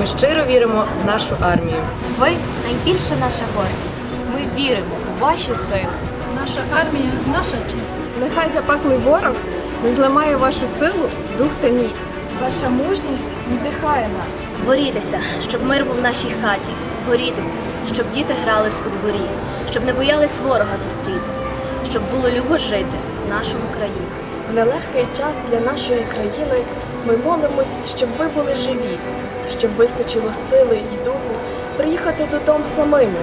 Ми щиро віримо в нашу армію. Ви найбільша наша гордість. Ми віримо у ваші сили. Наша армія наша честь. Нехай запеклий ворог не зламає вашу силу, дух та міць. Ваша мужність надихає нас. Борітеся, щоб мир був в нашій хаті. Борітеся, щоб діти грались у дворі, щоб не боялись ворога зустріти, щоб було любо жити в нашому країні. В нелегкий час для нашої країни ми молимось, щоб ви були живі, щоб вистачило сили й духу приїхати додому самими,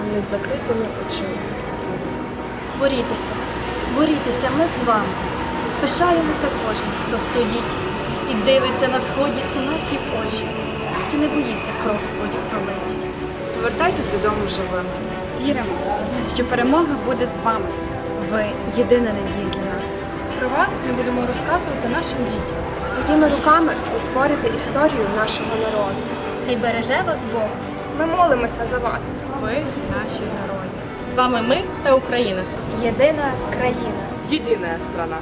а не з закритими очима. Борітеся, борітеся, ми з вами. Пишаємося кожним, хто стоїть і дивиться на сході смерті в очі, хто не боїться кров свою пролить. Повертайтесь додому живими. Віримо, що перемога буде з вами. Ви єдина надія для нас. Вас ми будемо розказувати нашим дітям. Своїми руками утворити історію нашого народу. Хай береже вас Бог. Ми молимося за вас. Ви наші народи. З вами ми та Україна. Єдина країна. Єдина страна.